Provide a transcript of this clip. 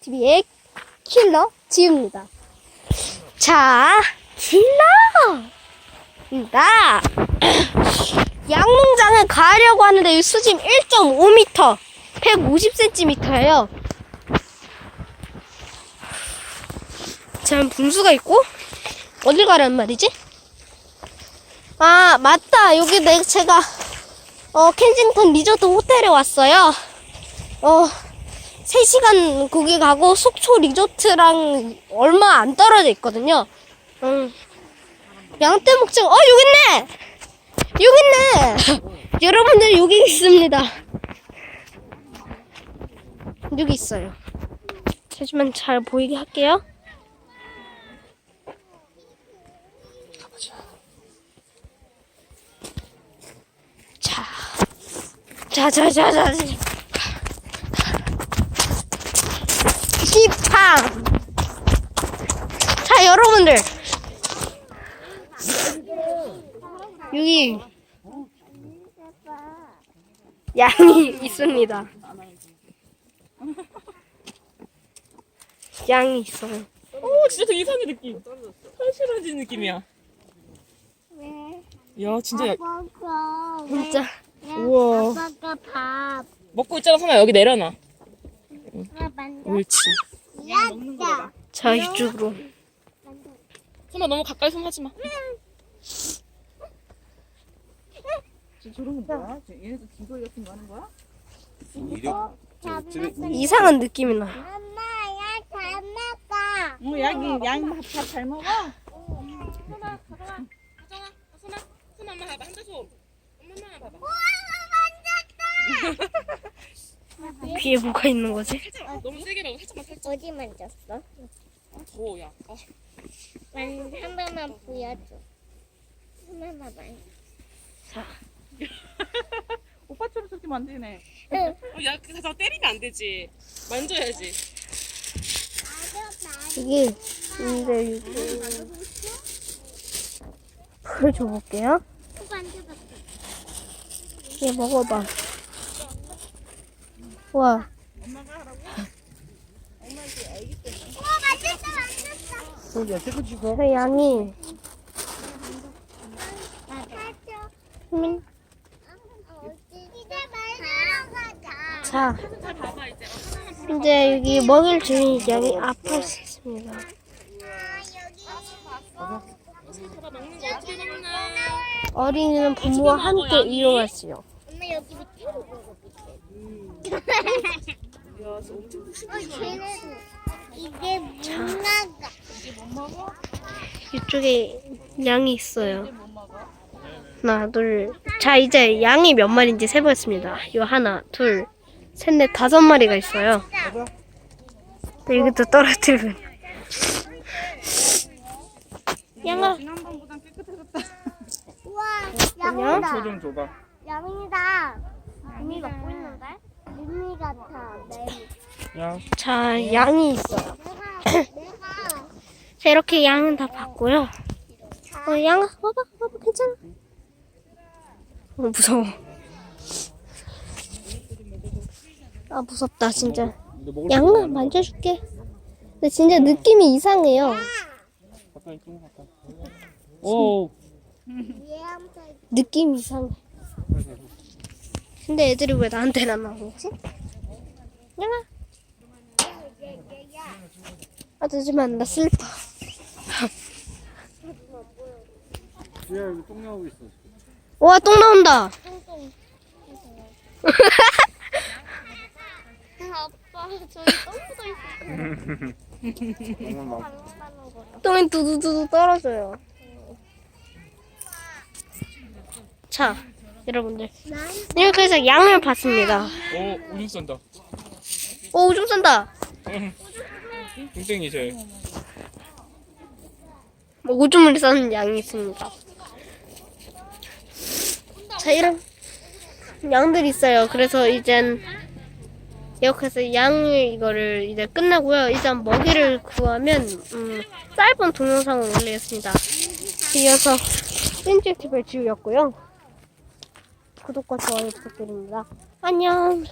TV의 킬러 지우입니다. 자, 킬러입니다. 양농장을 가려고 하는데 이 수심 1.5m, 150cm예요. 자, 분수가 있고 어딜 가라는 말이지? 아, 맞다. 여기 내 제가 어 켄징턴 리조트 호텔에 왔어요. 어 3시간 거기 가고 속초 리조트랑 얼마 안 떨어져 있거든요. 음. 양떼 목장, 어, 여기 있네! 여기 있네! 여러분들 여기 있습니다. 여기 있어요. 하지만 잘 보이게 할게요. 자, 자, 자, 자, 자. 자. 힙함! 자, 여러분들. 여기 양이 있습니다. 양이 있어요. 오 진짜 되게 이상한 느낌 털실어진 느낌이야 왜? 야 진짜 야- 아빠가 진짜. 우와. 아빠가 밥. 먹고 있잖아 선아 여기 내려놔. 옳지. 자, 이쪽으로. 선아 너무 가까이 손 하지마 저런 거 뭐야? 저 얘네도 귀걸이 같은 거 하는 거야? 이력 잡았어. 이상한 느낌이 나. 엄마야 잘 먹어. 어, 양이 양밥잘 먹어? 선아 가져와 가져와 선아 선아 엄마 봐봐 한대 손 엄마만 봐봐 귀에 뭐가 있는 거지? 살짝 너무 세게 말고 살짝만 살짝 어디 만졌어? 더워 야 아, 만, 한 번만 보여줘. 한 번만 만. 오빠처럼 저렇게 만지네. 응. 어, 야 그거 다 때리면 안 되지 만져야지 이게, 근데 이게. 보여줘볼게요. 만져봤어. 얘 먹어봐. 와, 어 만졌어 만졌어. 소리야 세컨 치고 저 양이 맞죠? 음. 자, 이제 여기 먹일 주인 양이. 아 먹나 어린이는 부모와 함께 이용하시오. 엄마 여기 밑에 보고 밑에. 야 엄청 어 쟤네도 이게 문화가. 이쪽에 양이 있어요. 하나, 둘. 자, 이제 양이 몇 마리인지 세보겠습니다. 요 하나, 둘, 셋, 넷, 다섯 마리가 있어요. 네, 여기도 떨어뜨리면. 양아, 지난번보단 깨끗해졌다. 우와? 양이다. 소좀 줘봐 양이다. 뱀이 먹고 있는데? 뱀이 같아. 야 자, 양이 있어요. 내가 내가 자, 이렇게 양은 다 봤고요. 어, 양아, 봐봐, 봐봐, 괜찮아. 어, 무서워. 아, 무섭다, 진짜. 근데 먹을 양아, 만져줄게. 근데 진짜 느낌이 이상해요. 가까이 좀 가까이 오 느낌이 이상해. 근데 애들이 왜 나한테만 나오지? 양아. 아, 하지만 나 슬퍼. 야 여기 똥 나오고 있어 와, 똥 나온다. 똥똥. 아빠 저기 똥 묻어 있어. 막 반반으로. 똥이 두두두두 떨어져요. 자, 여러분들. 이렇게 해서 양을 봤습니다. 오 오줌 싼다 오, 오줌 싼다. 쟤뭐 오줌을 싸는 양이 있습니다. 자, 이런 양들이 있어요. 그래서 이젠 이렇게 해서 양을 이거를 이제 끝나고요. 일단 먹이를 구하면 음, 짧은 동영상을 올리겠습니다. 이어서 뺀질팁을 지우였고요. 구독과 좋아요 부탁드립니다. 안녕.